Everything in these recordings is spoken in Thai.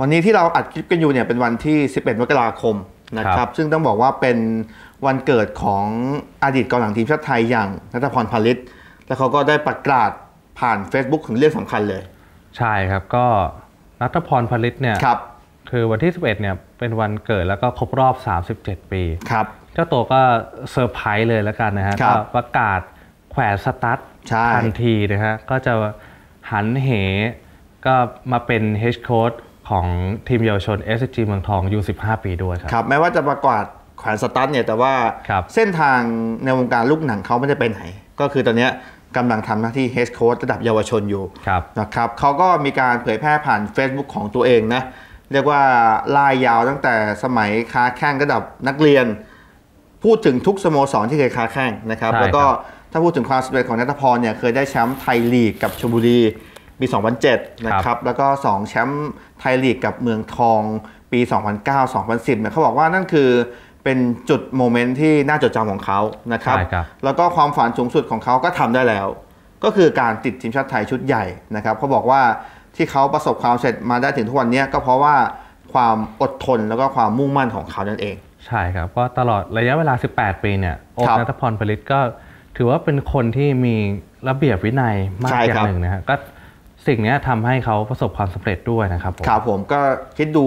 วันนี้ที่เราอัดคลิปกันอยู่เนี่ยเป็นวันที่ 11 มกราคมนะคครัรับบซึ่งต้องบอกว่าเป็นวันเกิดของอดีตกองหลังทีมชาติไทยอย่างนัทพรพาลิตแล้วเขาก็ได้ประกาศผ่าน Facebook ถึงเรื่องสำคัญเลย ใช่ครับก็นัทพรผลิตเนี่ยครับคือวันที่ 11 เนี่ยเป็นวันเกิดแล้วก็ครบรอบ 37 ปีครับเจ้าตัวก็เซอร์ไพรส์เลยแล้วกันนะฮะครัก็บประกาศแขวนสตั๊ดใช่ทันทีนะฮะก็จะหันเหก็มาเป็นเฮดโค้ช ของทีมเยาวชน SG เมืองทองอยู่15 ปีด้วยครับครับแม้ว่าจะประกาศแขวนสตั๊ดเนี่ยแต่ว่าครับเส้นทางในวงการลูกหนังเขาไม่ได้ไปไหน ก็คือตอนเนี้ยกำลังทำหน้าที่เฮดโค้ชระดับเยาวชนอยู่ครับนะครับเขาก็มีการเผยแพร่ผ่าน Facebook ของตัวเองนะเรียกว่าลายยาวตั้งแต่สมัยค้าแข่งระดับนักเรียน พูดถึงทุกสโมสรที่เคยค้าแข่งนะครับใช่แล้วก็ครับถ้าพูดถึงความสำเร็จของนัทพรเนี่ยเคยได้แชมป์ไทยลีกกับชลบุรี ปี 2007 นะครับ แล้วก็ 2 แชมป์ไทยลีกกับเมืองทองปี 2009-2010เนี่ยเขาบอกว่านั่นคือเป็นจุดโมเมนต์ที่น่าจดจำของเขานะครับใช่ครับแล้วก็ความฝันสูงสุดของเขาก็ทำได้แล้ว ก็คือการติดทีมชาติไทยชุดใหญ่นะครับเขาบอกว่าที่เขาประสบความสำเร็จมาได้ถึงทุกวันนี้ก็เพราะว่าความอดทนแล้วก็ความมุ่งมั่นของเขานั่นเอง ใช่ครับ ก็ตลอดระยะเวลา 18 ปีเนี่ยโอ๊คครับนัทพรผลิตก็ถือว่าเป็นคนที่มีระเบียบวินัยมากใช่อครัย่าบงหนึ่งนะฮะก็ สิ่งเนี้ยทำให้เขาประสบความสำเร็จด้วยนะครับผมครับผมก็คิดดู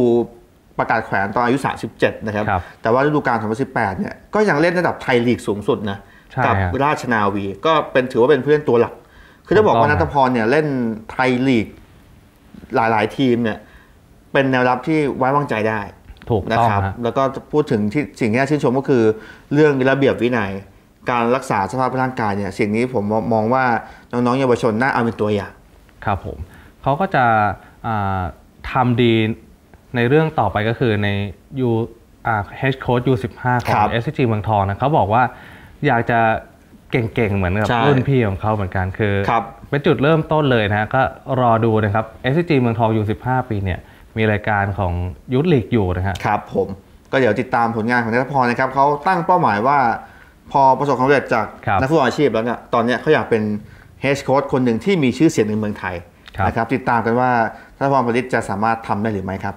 ประกาศแขวนตอนอายุ 37 นะครับครับแต่ว่าฤดูกาล 2018 เนี่ยก็ยังเล่นระดับไทยลีกสูงสุดนะใช่กัฮะราชนาวีก็เป็นถือว่าเป็นผู้เล่นตัวหลัก คือจะบอกว่าถูกต้นัองทพรเนี่ยเล่นไทยลีกหลาย ๆ ทีมเนี่ยเป็นแนวรับที่ไว้วางใจได้ถูกนะต้องครับฮะแล้วก็พูดถึงที่สิ่งที่น่าชื่นชมก็คือ เรื่องระเบียบวินัย การรักษาสภาพร่างกายเนี่ยสิ่งนี้ผมมองว่าน้องๆเยาวชนน่าเอาเป็นตัวอย่าง ครับผมเขาก็จะอ่าทำดีในเรื่องต่อไปก็คือในยูอ่าเฮดโค้ชยู15ขอครังบ SCG เมืองทองนะเขาบอกว่าอยากจะเก่งๆ เหมือนกับใช่รุ่นพี่ของเขาเหมือนกันคือครับเป็นจุดเริ่มต้นเลยนะฮะก็รอดูนะครับ SCG เมืองทองยู15ปีเนี่ยมีรายการของยุทธลีกอยู่นะฮะครับผมก็เดี๋ยวติดตามผลงานของนัทพรนะครับเขาตั้งเป้าหมายว่าพอประสบความสำเร็จจากครับนักฟุตบอลอาชีพแล้วเนี่ยตอนเนี้ยเขาอยากเป็น เฮดโค้ชคนหนึ่งที่มีชื่อเสียงในเมืองไทยครับนะครับติดตามกันว่านัทพรผลิตจะสามารถทำได้หรือไม่ครับ